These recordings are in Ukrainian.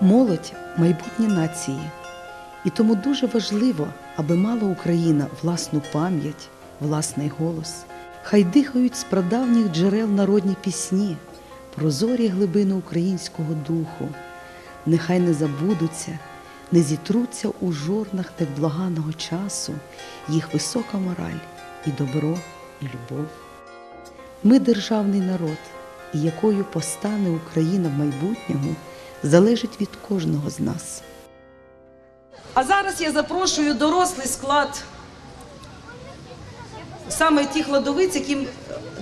майбутнє нації. І тому дуже важливо, аби мала Україна власну пам'ять, власний голос. Хай дихають з прадавніх джерел народні пісні, прозорі глибини українського духу. Нехай не забудуться, не зітруться у жорнах благаного часу їх висока мораль і добро, і любов. Ми державний народ, і якою постане Україна в майбутньому, залежить від кожного з нас. А зараз я запрошую дорослий склад саме тих ладовиць, яким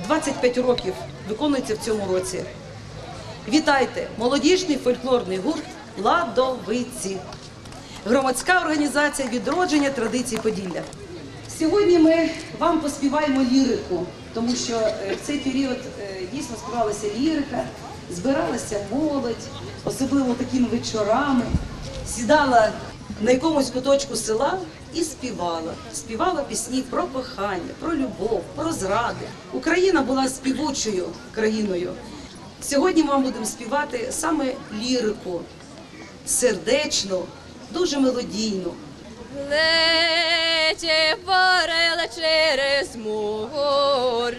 25 років виконується в цьому році. Вітайте! Молодіжний фольклорний гурт Ладовиці. Громадська організація відродження традицій Поділля. Сьогодні ми вам поспіваємо лірику, тому що е, в цей період е, дійсно співалася лірика, збиралася молодь, особливо такими вечорами, сідала на якомусь куточку села і співала. Співала пісні про кохання, про любов, про зради. Україна була співучою країною. Сьогодні ми вам будемо співати саме лірику, сердечну, дуже мелодійну. Лече через море.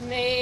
May.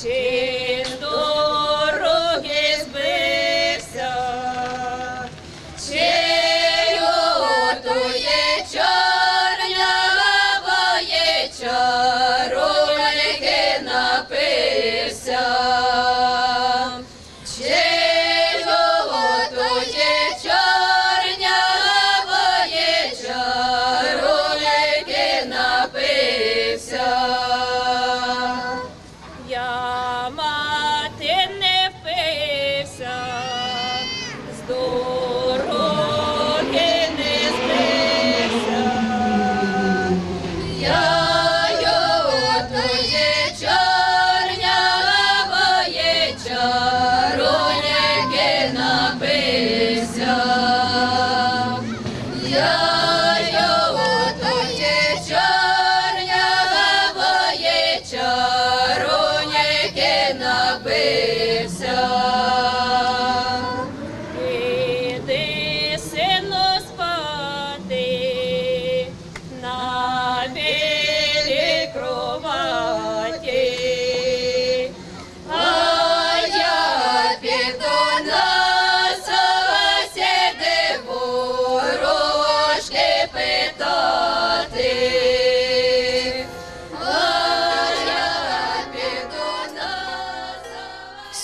sim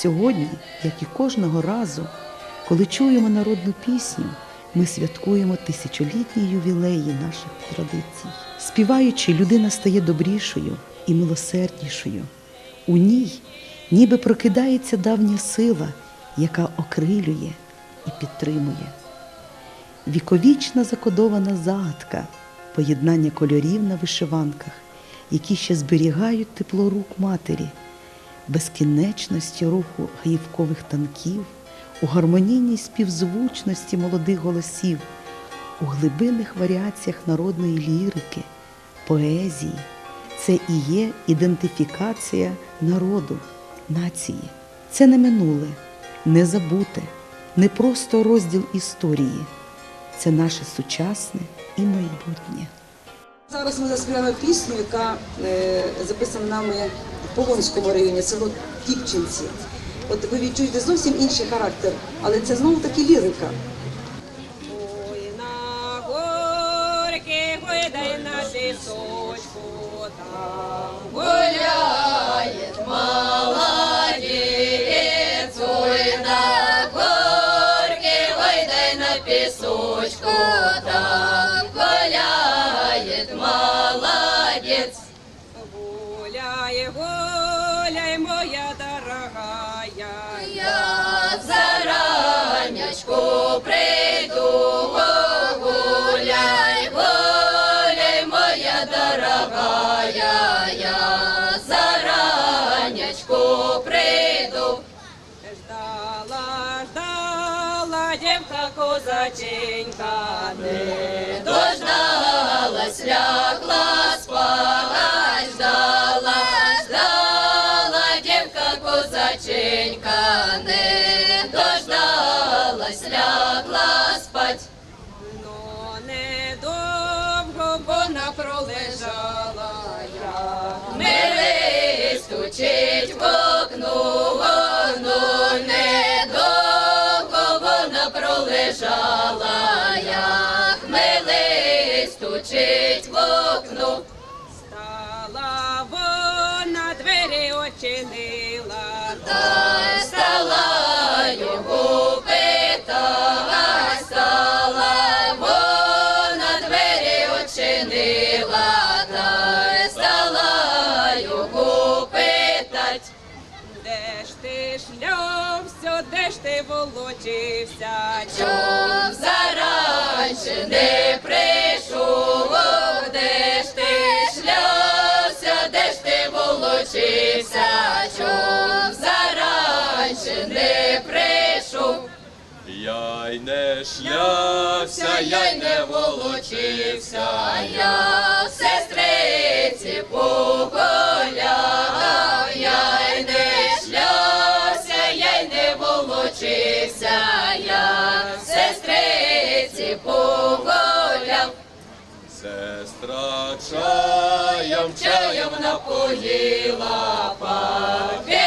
Сьогодні, як і кожного разу, коли чуємо народну пісню, ми святкуємо тисячолітні ювілеї наших традицій. Співаючи, людина стає добрішою і милосерднішою. У ній ніби прокидається давня сила, яка окрилює і підтримує. Віковічна закодована загадка, поєднання кольорів на вишиванках, які ще зберігають тепло рук матері, безкінечності руху гаївкових танків, у гармонійній співзвучності молодих голосів, у глибинних варіаціях народної лірики, поезії. Це і є ідентифікація народу, нації. Це не минуле, не забуте, не просто розділ історії. Це наше сучасне і майбутнє. Зараз ми заспіваємо пісню, яка е, записана нами Полонському районі, село Тіпчинці. От ви відчуєте зовсім інший характер, але це знову таки лірика. Ой, на горки, гойдай на лісочку, там Гуляет Дождалась, лягла, стучить в. Волочився, Чом заранше не прийшов, де ж ти шлявся, де ж ти волочився, чом заранше не прийшов. Я й не шлявся, я й не волочився, я в сестриці погуляв, я й не шлявся, й не волочився, я сестриці сестриці погуляв. сестра чаєм, чаєм напоїла папі